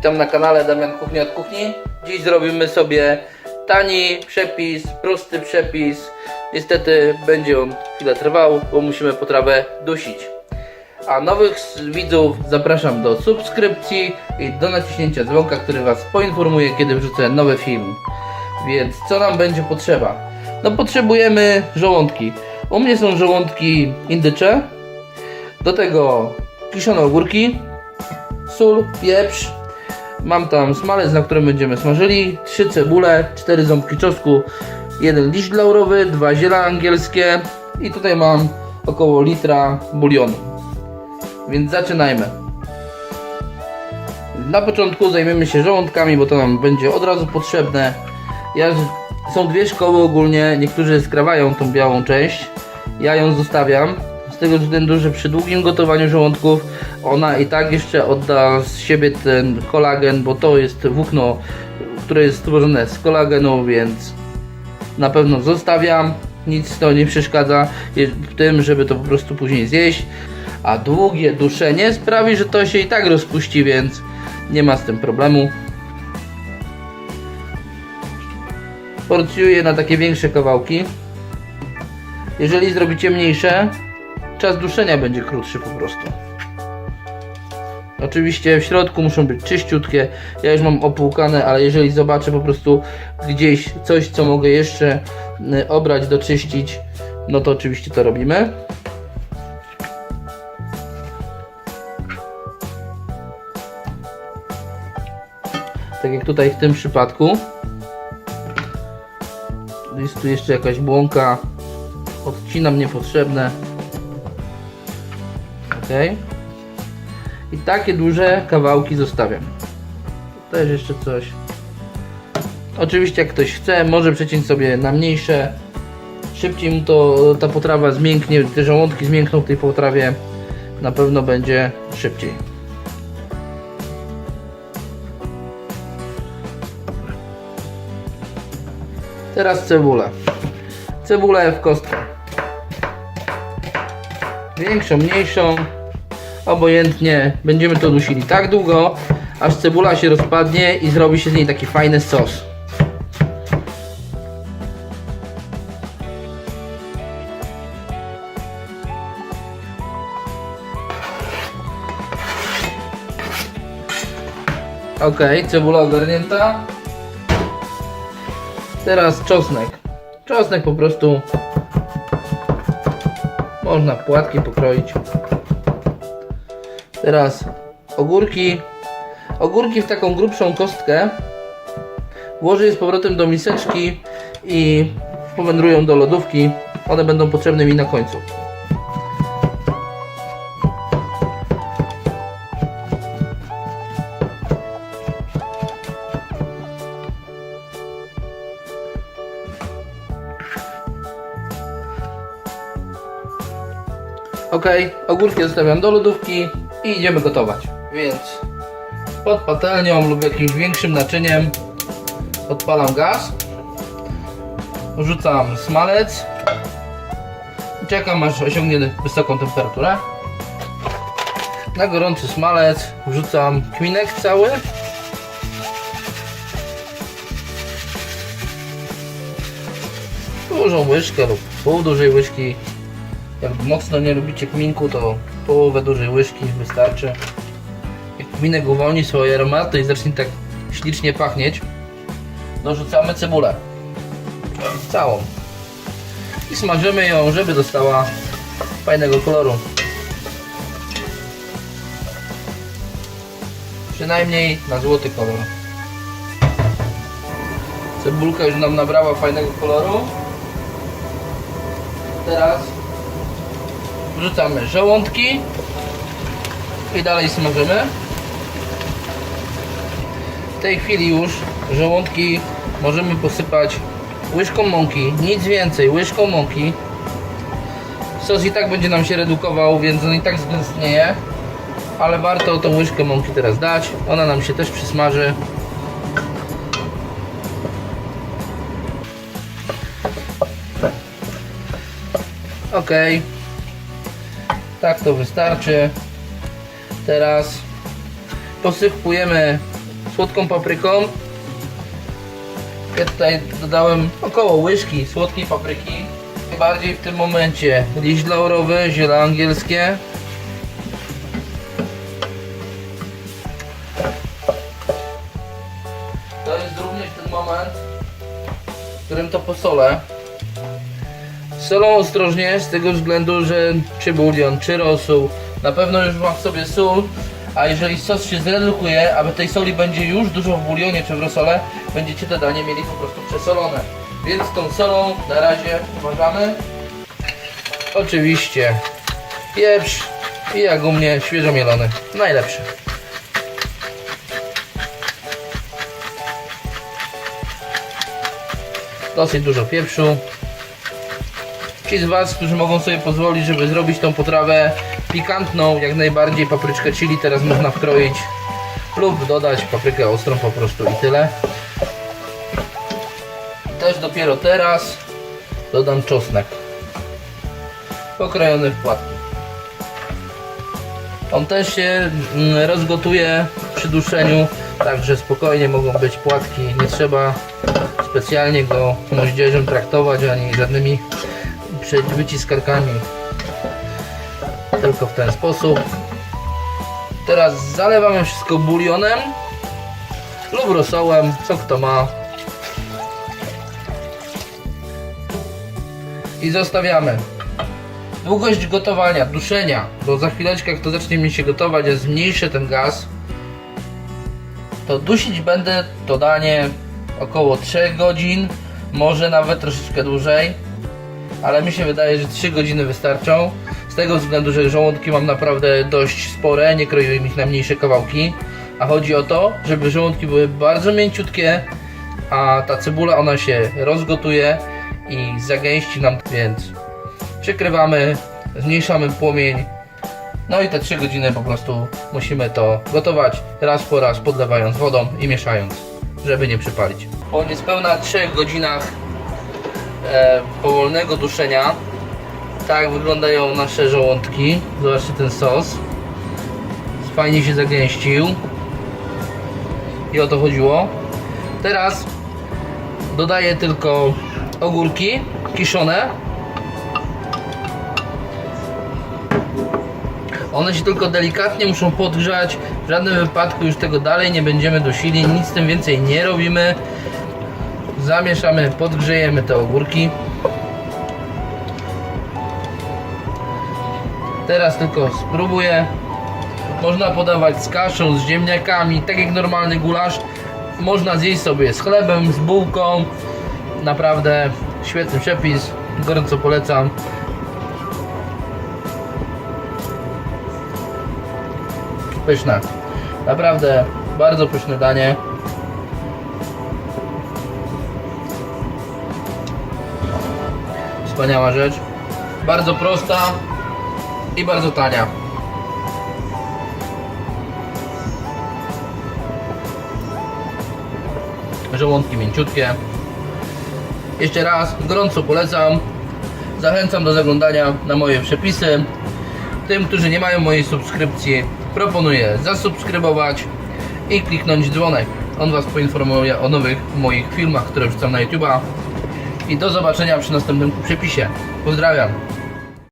Witam na kanale Damian Kuchnia od Kuchni. Dziś zrobimy sobie tani przepis, prosty przepis. Niestety będzie on chwilę trwał, bo musimy potrawę dusić. A nowych widzów zapraszam do subskrypcji i do naciśnięcia dzwonka, który Was poinformuje, kiedy wrzucę nowy film. Więc co nam będzie potrzeba? No potrzebujemy żołądki. U mnie są żołądki indycze. Do tego kiszone ogórki, sól, pieprz. Mam tam smalec, na którym będziemy smażyli, trzy cebule, cztery ząbki czosnku, jeden liść laurowy, dwa ziela angielskie i tutaj mam około litra bulionu. Więc zaczynajmy. Na początku zajmiemy się żołądkami, bo to nam będzie od razu potrzebne. Ja, są dwie szkoły ogólnie, niektórzy skrawają tą białą część. Ja ją zostawiam. Tego względu, że przy długim gotowaniu żołądków ona i tak jeszcze odda z siebie ten kolagen, bo to jest włókno, które jest stworzone z kolagenu, więc na pewno zostawiam. Nic to nie przeszkadza w tym, żeby to po prostu później zjeść. A długie duszenie sprawi, że to się i tak rozpuści, więc nie ma z tym problemu. Porcjuję na takie większe kawałki. Jeżeli zrobicie mniejsze, czas duszenia będzie krótszy po prostu. Oczywiście w środku muszą być czyściutkie. Ja już mam opłukane, ale jeżeli zobaczę po prostu gdzieś coś, co mogę jeszcze y, obrać, doczyścić, no to oczywiście to robimy. Tak jak tutaj w tym przypadku. Jest tu jeszcze jakaś błąka. Odcinam niepotrzebne. I takie duże kawałki zostawiam. Tu też jeszcze coś. Oczywiście jak ktoś chce, może przeciąć sobie na mniejsze. Szybciej mu to ta potrawa zmięknie, te żołądki zmiękną w tej potrawie. Na pewno będzie szybciej. Teraz cebulę. Cebulę w kostkę. Większą, mniejszą. Obojętnie. Będziemy to dusili tak długo, aż cebula się rozpadnie i zrobi się z niej taki fajny sos. Ok, cebula ogarnięta. Teraz czosnek. Czosnek po prostu można płatki pokroić. Teraz ogórki. Ogórki w taką grubszą kostkę włożę je z powrotem do miseczki i powędrują do lodówki. One będą potrzebne mi na końcu. Ok, ogórki zostawiam do lodówki i idziemy gotować. Więc pod patelnią lub jakimś większym naczyniem odpalam gaz. Wrzucam smalec. i Czekam aż osiągnie wysoką temperaturę. Na gorący smalec wrzucam kminek cały. Dużą łyżkę lub pół dużej łyżki jak mocno nie lubicie kminku, to połowę dużej łyżki wystarczy. Jak kminek uwolni swoje aromaty i zacznie tak ślicznie pachnieć, dorzucamy cebulę. Całą. I smażymy ją, żeby dostała fajnego koloru. Przynajmniej na złoty kolor. Cebulka już nam nabrała fajnego koloru. Teraz wrzucamy żołądki i dalej smażymy. W tej chwili już żołądki możemy posypać łyżką mąki, nic więcej, łyżką mąki. Sos i tak będzie nam się redukował, więc on i tak zgęstnieje, ale warto tą łyżkę mąki teraz dać. Ona nam się też przysmaży. Ok. Tak to wystarczy. Teraz posypujemy słodką papryką. Ja tutaj dodałem około łyżki słodkiej papryki. Bardziej w tym momencie liść laurowy, ziele angielskie. To jest również ten moment, w którym to posolę. Solą ostrożnie z tego względu, że czy bulion, czy rosół na pewno już ma w sobie sól, a jeżeli sos się zredukuje, aby tej soli będzie już dużo w bulionie czy w rosole, będziecie te danie mieli po prostu przesolone. Więc tą solą na razie uważamy. Oczywiście pieprz i jak u mnie świeżo mielony. Najlepszy. Dosyć dużo pieprzu. Ci z Was, którzy mogą sobie pozwolić, żeby zrobić tą potrawę pikantną, jak najbardziej papryczkę chili teraz można wkroić lub dodać paprykę ostrą po prostu i tyle. Też dopiero teraz dodam czosnek pokrojony w płatki. On też się mm, rozgotuje przy duszeniu, także spokojnie mogą być płatki, nie trzeba specjalnie go moździerzem traktować ani żadnymi prze- wyciskarkami. Tylko w ten sposób. Teraz zalewamy wszystko bulionem lub rosołem, co kto ma. I zostawiamy. Długość gotowania, duszenia bo za chwileczkę jak to zacznie mi się gotować ja zmniejszę ten gaz to dusić będę to danie około 3 godzin może nawet troszeczkę dłużej ale mi się wydaje, że 3 godziny wystarczą. Z tego względu, że żołądki mam naprawdę dość spore, nie kroiłem ich na mniejsze kawałki. A chodzi o to, żeby żołądki były bardzo mięciutkie, a ta cebula ona się rozgotuje i zagęści nam, więc przykrywamy, zmniejszamy płomień. No i te 3 godziny po prostu musimy to gotować raz po raz, podlewając wodą i mieszając, żeby nie przypalić. Po niespełna 3 godzinach e, powolnego duszenia. Tak wyglądają nasze żołądki. Zobaczcie ten sos. Fajnie się zagęścił. I o to chodziło. Teraz dodaję tylko ogórki kiszone. One się tylko delikatnie muszą podgrzać. W żadnym wypadku już tego dalej nie będziemy dusili. Nic z tym więcej nie robimy. Zamieszamy, podgrzejemy te ogórki. Teraz tylko spróbuję. Można podawać z kaszą, z ziemniakami, tak jak normalny gulasz. Można zjeść sobie z chlebem, z bułką. Naprawdę świetny przepis. Gorąco polecam. Pyszne. Naprawdę bardzo pyszne danie. Wspaniała rzecz. Bardzo prosta i bardzo tania. Żołądki mięciutkie. Jeszcze raz gorąco polecam. Zachęcam do zaglądania na moje przepisy. Tym, którzy nie mają mojej subskrypcji, proponuję zasubskrybować i kliknąć dzwonek. On Was poinformuje o nowych moich filmach, które wrzucam na YouTube'a. I do zobaczenia przy następnym przepisie. Pozdrawiam.